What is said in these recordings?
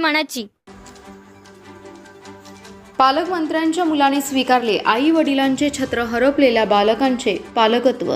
मनाची. पालकमंत्र्यांच्या मुलाने स्वीकारले. आई वडिलांचे छत्र हरपलेल्या बालकांचे पालकत्व.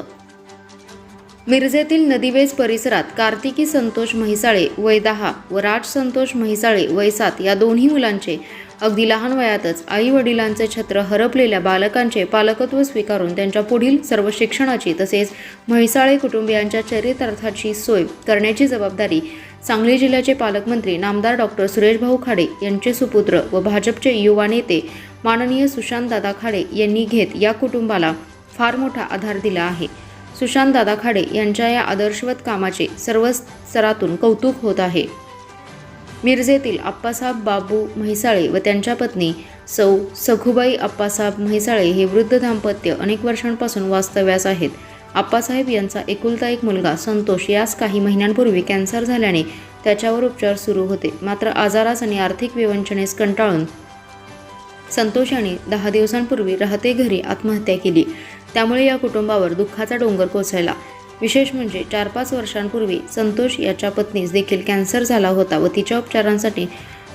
मिरजेतील नदीवेज परिसरात कार्तिकी संतोष म्हैसाळे वय दहा व राज संतोष म्हैसाळे वय सात या दोन्ही मुलांचे अगदी लहान वयातच आई वडिलांचे छत्र हरपलेल्या बालकांचे पालकत्व स्वीकारून त्यांच्या पुढील सर्व शिक्षणाची तसेच म्हैसाळे कुटुंबियांच्या चरितार्थाची सोय करण्याची जबाबदारी सांगली जिल्ह्याचे पालकमंत्री नामदार डॉक्टर सुरेशभाऊ खाडे यांचे सुपुत्र व भाजपचे युवा नेते माननीय सुशांतदादा खाडे यांनी घेत या कुटुंबाला फार मोठा आधार दिला आहे. सुशांतदादा खाडे यांच्या या आदर्शवत कामाचे सर्व स्तरातून कौतुक होत आहे. मिरजेतील आप्पासाहेब बाबू म्हैसाळे व त्यांच्या पत्नी सौ सखुबाई आप्पासाहेब म्हैसाळे हे वृद्ध दाम्पत्य अनेक वर्षांपासून वास्तव्यास आहेत. आप्पासाहेब यांचा एकुलता एक मुलगा संतोष यास काही महिन्यांपूर्वी कॅन्सर झाल्याने त्याच्यावर उपचार सुरू होते. मात्र आजारास आणि आर्थिक विवंचनेस कंटाळून संतोष यांनी दहा दिवसांपूर्वी राहते घरी आत्महत्या केली. त्यामुळे या कुटुंबावर दुःखाचा डोंगर कोसळला. विशेष म्हणजे चार पाच वर्षांपूर्वी संतोष याच्या पत्नीस देखील कॅन्सर झाला होता व तिच्या उपचारांसाठी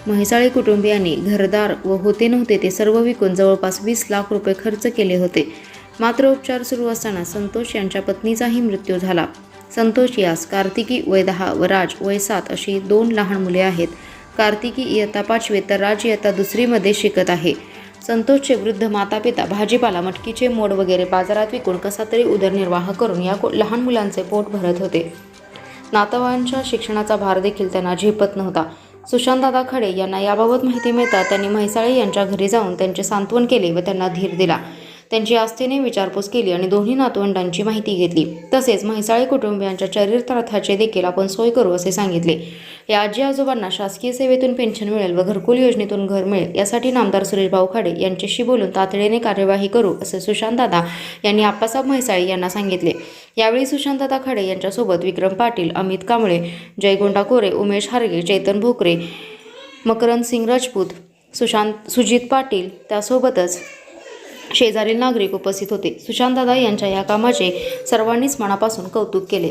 म्हैसाळे कुटुंबियांनी घरदार व होते नव्हते ते सर्व विकून जवळपास वीस लाख रुपये खर्च केले होते. मात्र उपचार सुरू असताना संतोष यांच्या पत्नीचाही मृत्यू झाला. संतोष यास कार्तिकी वय दहा व राज वय सात अशी दोन लहान मुले आहेत. कार्तिकी इयत्ता पाचवी तर राज इयत्ता दुसरीमध्ये शिकत आहे. संतोषचे वृद्ध माता पिता भाजीपाला मटकीचे मोड वगैरे बाजारात विकून कसा तरी उदरनिर्वाह करून या लहान मुलांचे पोट भरत होते. नातवांच्या शिक्षणाचा भार देखील त्यांना झेपत नव्हता. सुशांतदादा खडे यांना याबाबत माहिती मिळता त्यांनी म्हैसाळे यांच्या घरी जाऊन त्यांचे सांत्वन केले व त्यांना धीर दिला. त्यांची आस्थेने विचारपूस केली आणि दोन्ही नातवंडांची माहिती घेतली. तसेच म्हैसाळे कुटुंबियांच्या चरित्रार्थाचे देखील आपण सोय करू असे सांगितले. या आजी आजोबांना शासकीय सेवेतून पेन्शन मिळेल व घरकुल योजनेतून घर मिळेल यासाठी नामदार सुरेशभाऊ खाडे यांच्याशी बोलून तातडीने कार्यवाही करू असे सुशांतदादा यांनी आप्पासाहेब म्हैसाळे यांना सांगितले. यावेळी सुशांतदादा खाडे यांच्यासोबत विक्रम पाटील अमित कांबळे जयगोंडा कोरे उमेश हारगे चेतन भोकरे मकरंद सिंग राजपूत सुशांत सुजित पाटील त्यासोबतच शेजारील नागरिक उपस्थित होते. सुशांतदादा यांच्या या कामाचे सर्वांनीच मनापासून कौतुक केले.